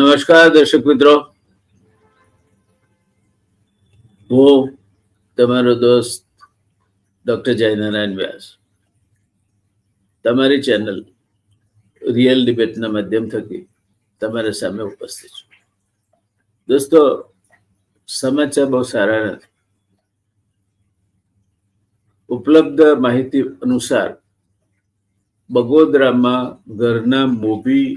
નમસ્કાર, દર્શક મિત્રો. હું તમારો દોસ્ત ડોક્ટર જયનારાયણ વ્યાસ. તમારી ચેનલ રિયલ ડિબેટના માધ્યમ થકી તમારા સામે ઉપસ્થિત છું. દોસ્તો, સમાચાર બહુ સારા નથી. ઉપલબ્ધ માહિતી અનુસાર બગોદરામાં ઘરના મોભી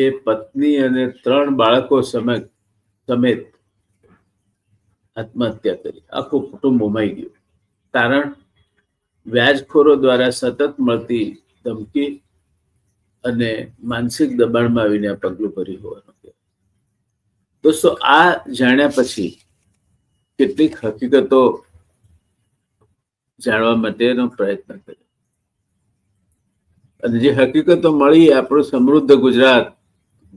એ પત્ની અને ત્રણ બાળકો સમેત સમેત આત્મહત્યા કરી. આખું કુટુંબ ઉમાઈ ગયું. કારણ વ્યાજખોરો દ્વારા સતત મળતી ધમકી અને માનસિક દબાણમાં આવીને આ પગલું ભર્યું હોવાનું દોસ્તો, આ જાણ્યા પછી કેટલીક હકીકતો જાણવા માટેનો પ્રયત્ન કર્યો. અને જે હકીકતો મળી આપણું સમૃદ્ધ ગુજરાત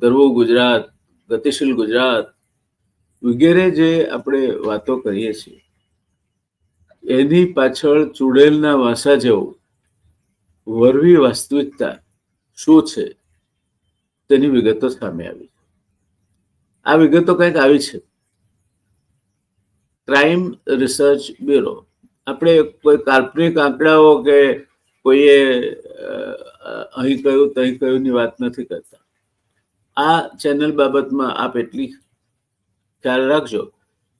ગરવું ગુજરાત, ગતિશીલ ગુજરાત વગેરે જે આપણે વાતો કરીએ છીએ, એની પાછળ ચૂડેલના વાસા જેવું વરવી વાસ્તવિકતા શું છે તેની વિગતો સામે આવી. આ વિગતો કંઈક આવી છે. ક્રાઇમ રિસર્ચ બ્યુરો, આપણે કોઈ કાલ્પનિક આંકડાઓ કે કોઈએ અહીં કહ્યું, તહીં કહ્યું ની વાત નથી કરતા. આ ચેનલ બાબતમાં આપ એટલી ખ્યાલ રાખજો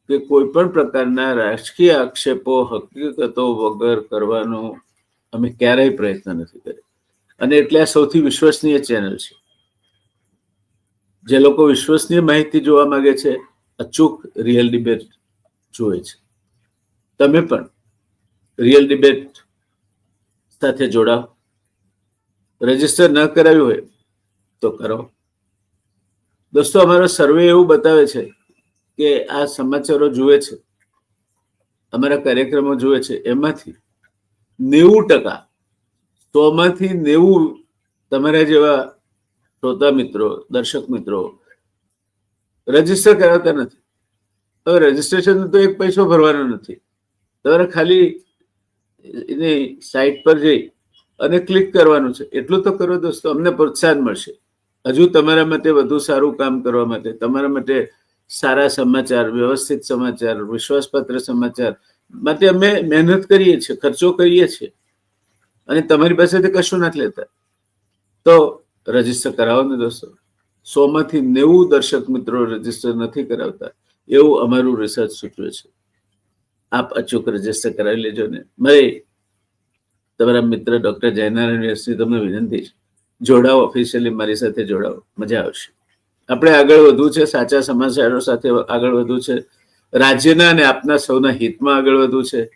કે કોઈ પણ પ્રકારના રાજકીય આક્ષેપો, હકીકતો વગર કરવાનો અમે ક્યારેય પ્રયત્ન નથી કર્યો. અને એટલે આ સૌથી વિશ્વસનીય ચેનલ છે. જે લોકો વિશ્વસનીય માહિતી જોવા માંગે છે, અચૂક રિયલ ડિબેટ જુએ છે. તમે પણ રિયલ ડિબેટ સાથે જોડાઓ. રજિસ્ટર ન કરાવ્યું હોય તો કરો. દોસ્તો, અમારો સર્વે એવું બતાવે છે કે આ સમાચારો જુએ છે. અમારા કાર્યક્રમો જુએ છે. એમાંથી નેવું ટકા, સોમાંથી નેવું તમારા જેવા શ્રોતા મિત્રો, દર્શક મિત્રો રજિસ્ટર કરાવતા નથી. હવે રજીસ્ટ્રેશન તો એક પૈસો ભરવાનો નથી. તમારે ખાલી એની સાઇટ પર જઈ અને ક્લિક કરવાનું છે. એટલું તો કરો દોસ્તો, અમને પ્રોત્સાહન મળશે. હજુ તમારા માટે વધુ સારું કામ કરવા માટે, તમારા માટે સારા સમાચાર, વ્યવસ્થિત સમાચાર, વિશ્વાસપાત્ર સમાચાર માટે અમે મહેનત કરીએ છીએ, ખર્ચો કરીએ છીએ. અને તમારી પાસેથી કશું નથી લેતા. તો રજિસ્ટર કરાવો ને દોસ્તો. સો માંથી નેવું દર્શક મિત્રો રજિસ્ટર નથી કરાવતા. એવું અમારું રિસર્ચ સૂચવે છે. આપ અચૂક રજિસ્ટર કરાવી લેજો ને. મારી તમારા મિત્ર ડોક્ટર જયનારાયણ વ્યાસની તમને વિનંતી છે. જોડાઓ ઓફિશિયલી મારી સાથે જોડાઓ મજા આવશે. આપણે આગળ વધવું છે, સાચા સમાચારો સાથે આગળ વધવું છે. રાજ્યના અને આપના સૌના હિતમાં આગળ વધવું છે.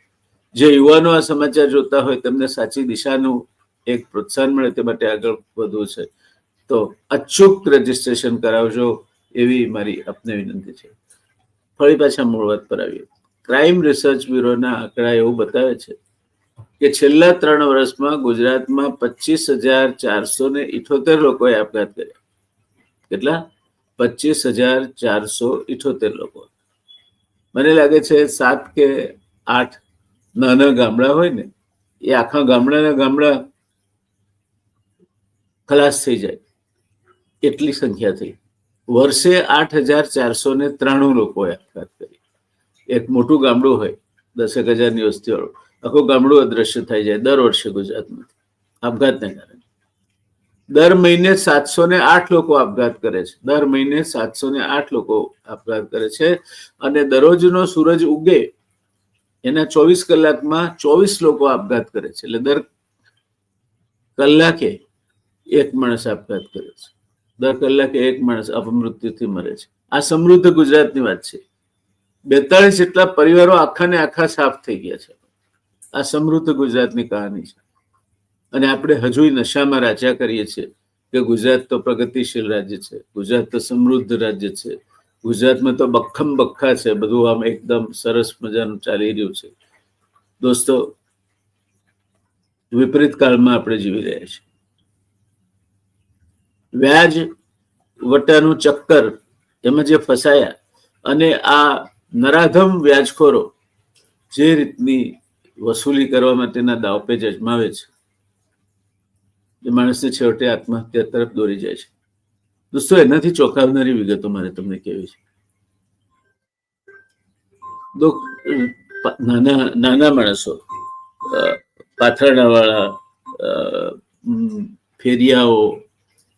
જે યુવાનો આ સમાચાર જોતા હોય તેમને સાચી દિશાનું એક પ્રોત્સાહન મળે તે માટે આગળ વધવું છે. તો અચૂક રજીસ્ટ્રેશન કરાવજો એવી મારી આપને વિનંતી છે. ફરી પાછા મૂળ વાત પર આવીએ. ક્રાઇમ રિસર્ચ બ્યુરોના આંકડા એવું બતાવે છે કે છેલ્લા ત્રણ વર્ષમાં ગુજરાતમાં પચીસ હજાર ચારસો ને ઇઠોતેર લોકોએ આપઘાત કર્યા. કેટલા? પચીસ હજાર ચારસો ઇઠોતેર લોકો. મને લાગે છે સાત કે આઠ નાના ગામડા હોય ને, એ આખા ગામડાના ગામડા ખલાસ થઈ જાય. એટલી સંખ્યા થઈ? વર્ષે આઠ હજાર ચારસો ને ત્રાણું લોકોએ આપઘાત કરી એક મોટું ગામડું હોય, દસેક હજારની વસ્તીવાળું. આખું ગામડું અદ્રશ્ય થઈ જાય દર વર્ષે ગુજરાતમાં આપઘાતને કારણે. દર મહિને સાતસો ને આઠ લોકો આપઘાત કરે છે. દર મહિને સાતસો ને આઠ લોકો આપઘાત કરે છે અને દરરોજનો સૂરજ ઉગે એના ચોવીસ કલાકમાં ચોવીસ લોકો આપઘાત કરે છે. એટલે દર કલાકે એક માણસ આપઘાત કરે છે. દર કલાકે એક માણસ અપમૃત્યુથી મરે છે. આ સમૃદ્ધ ગુજરાતની વાત છે. બેતાળીસ જેટલા પરિવારો આખા ને આખા સાફ થઈ ગયા છે. આ સમૃદ્ધ ગુજરાતની કહાની છે. અને આપણે હજુ નશામાં રાજા કરીએ છીએ કે ગુજરાત તો પ્રગતિશીલ રાજ્ય છે, ગુજરાત તો સમૃદ્ધ રાજ્ય છે, ગુજરાતમાં તો બખમ બખ્ખા છે, બધું આમ એકદમ સરસ મજાનું ચાલી રહ્યું છે. દોસ્તો, વિપરીત કાળમાં આપણે જીવી રહ્યા છીએ. વ્યાજ વટાનું ચક્કર એમાં જે ફસાયા અને આ નરાધમ વ્યાજખોરો જે રીતની વસૂલી કરવા માટેના દાવપેજ અજમાવે છે. એ માણસને છેવટે આત્મહત્યા તરફ દોરી જાય છે. દોસ્તો, એનાથી ચોંકાવનારી વિગતો મારે તમને કહેવી છે. નાના નાના માણસો પાથરણાવાળા ફેરિયાઓ,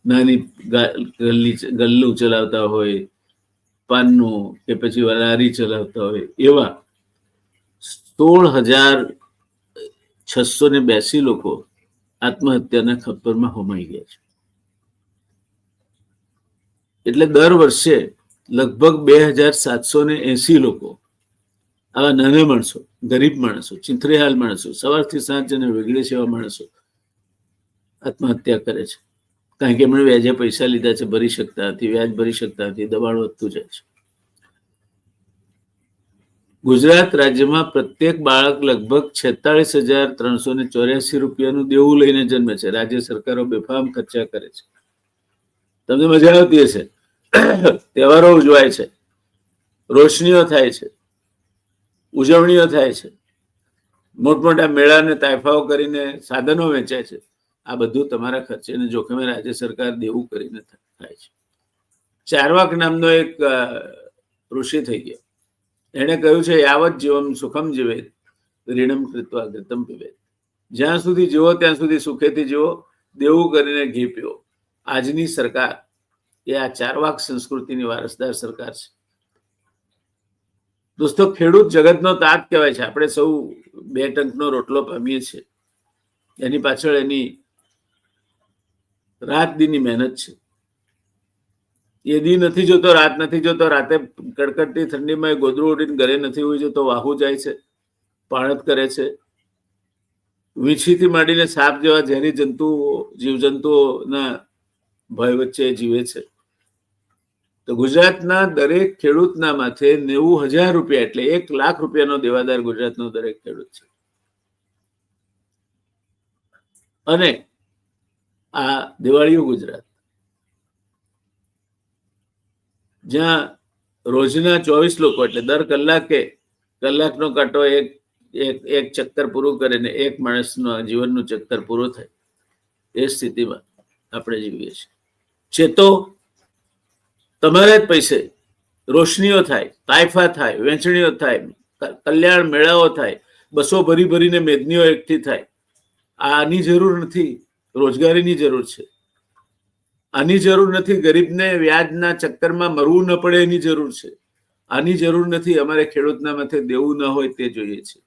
નાની ગલ્લી ગલ્લું ચલાવતા હોય, પાનનું કે પછી લારી ચલાવતા હોય, એવા સોળ હજાર છસો ને બ્યાસી લોકો આત્મહત્યાના ખપ્પરમાં હોમાઈ ગયા છે. એટલે દર વર્ષે લગભગ બે હજાર સાતસો ને એસી લોકો આવા નાના માણસો, ગરીબ માણસો ચિંથરેહાલ માણસો, સવારથી સાંજ અને વેગળી એવા માણસો આત્મહત્યા કરે છે. કારણ કે એમણે વ્યાજે પૈસા લીધા છે, ભરી શકતા નથી, વ્યાજ ભરી શકતા નથી, દબાણ વધતું જાય છે. ગુજરાત રાજ્યમાં પ્રત્યેક બાળક લગભગ છેતાળીસ હજાર ત્રણસો ને ચોર્યાસી રૂપિયાનું દેવું લઈને જન્મે છે. રાજ્ય સરકારો બેફામ ખર્ચા કરે છે. તમને મજા આવતી હશે. તહેવારો ઉજવાય છે. રોશનીઓ થાય છે. ઉજવણીઓ થાય છે. મોટમોટા મેળાને તાયફાઓ કરીને સાધનો વેચાય છે. આ બધું તમારા ખર્ચે અને જોખમે રાજ્ય સરકાર દેવું કરીને થાય છે. ચારવાક નામનો એક ઋષિ થઈ ગયો. એણે કહ્યું છે, યાવત જીવમ સુખમ જીવેત, ઋણમ કૃત્વા ઘૃતમ પીવેત જ્યાં સુધી જીવો, ત્યાં સુધી સુખેથી જીવો, દેવું કરીને ઘી પીવો. આજની સરકાર એ આ ચારવાક સંસ્કૃતિની વારસદાર સરકાર છે. દોસ્તો, ખેડૂત જગતનો તાત કહેવાય છે. આપણે સૌ બે ટંકનો રોટલો પામીએ છીએ. એની પાછળ એની રાત દીની મહેનત છે. એ દી નથી જોતો, રાત નથી જોતો, રાતે કડકડતી ઠંડીમાં ગોદરું ઉડીને ઘરે નથી હોય જતો, વાહુ જાય છે, પાણત કરે છે. વીંછીથી માંડીને સાપ જેવા ઝેરી જંતુઓ, જીવજંતુઓના ભય વચ્ચે જીવે છે. તો ગુજરાતના દરેક ખેડૂતના માથે નેવું હજાર રૂપિયા એટલે એક લાખ રૂપિયાનો દેવાદાર ગુજરાતનો દરેક ખેડૂત છે. અને આ દિવાળીયું ગુજરાત. જ્યાં રોજના ચોવીસ લોકો, એટલે દર કલાકે કલાકનો કાંટો એક એક એક ચક્કર પૂરું કરીને એક માણસનું જીવનનું ચક્કર પૂરું થાય, એ સ્થિતિમાં આપણે જીવીએ છીએ. ચેતો તમારા જ પૈસે રોશનીઓ થાય, તાઇફા થાય, વેચણીઓ થાય કલ્યાણ મેળાઓ થાય, બસો ભરી ભરીને મેદનીઓ એકઠી થાય. આની જરૂર નથી, રોજગારીની જરૂર છે. આની જરૂર નથી, ગરીબને વ્યાજના ચક્કરમાં મરવું ન પડે એની જરૂર છે. આની જરૂર નથી, અમારે ખેડૂતના માથે દેવું ન હોય તે જોઈએ છે.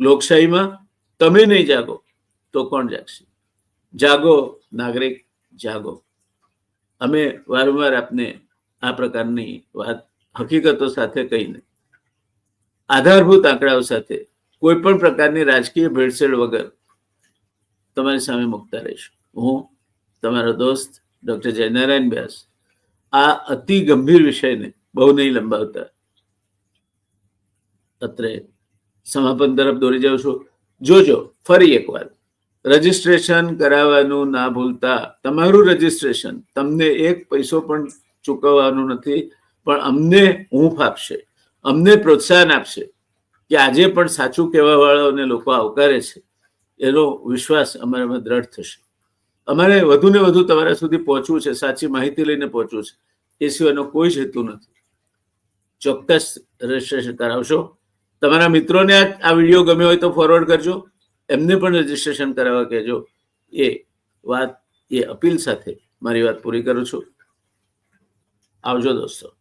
લોકશાહીમાં તમે નહીં જાગો, તો કોણ જાગશે? જાગો, નાગરિક, જાગો. અમે વારંવાર આપને આ પ્રકારની વાત હકીકતો સાથે કહીને, આધારભૂત આંકડાઓ સાથે કોઈ પણ પ્રકારની રાજકીય ભેળસેળ વગર તમારી સામે મુકતા રહીશું. હું તમારો દોસ્ત ડોક્ટર જયનારાયણ વ્યાસ આ અતિ ગંભીર વિષયને બહુ નહીં લંબાવતા. અત્રે સમાપન તરફ દોરી જાઉં છું. જોજો, ફરી એકવાર. રજિસ્ટ્રેશન કરાવવાનું ના ભૂલતા તમારું રજિસ્ટ્રેશન. તમને એક પૈસો પણ ચૂકવવાનું નથી, પણ અમને ઊંફ આપશે. અમને પ્રોત્સાહન આપશે કે આજે પણ સાચું કહેવાવાળાઓને લોકો આવકારે છે. એનો વિશ્વાસ અમારામાં દ્રઢ થશે. અમારે વધુ ને વધુ તમારા સુધી પહોંચવું છે, સાચી માહિતી લઈને પહોંચવું છે. એ સિવાયનો કોઈ જ હેતુ નથી. ચોક્કસ રજીસ્ટ્રેશન કરાવશો. તમારા મિત્રોને આ વીડિયો ગમ્યો હોય તો ફોરવર્ડ કરજો. એમને પણ રજીસ્ટ્રેશન કરાવવા કહેજો. એ વાત, એ અપીલ સાથે મારી વાત પૂરી કરું છું. આવજો દોસ્તો.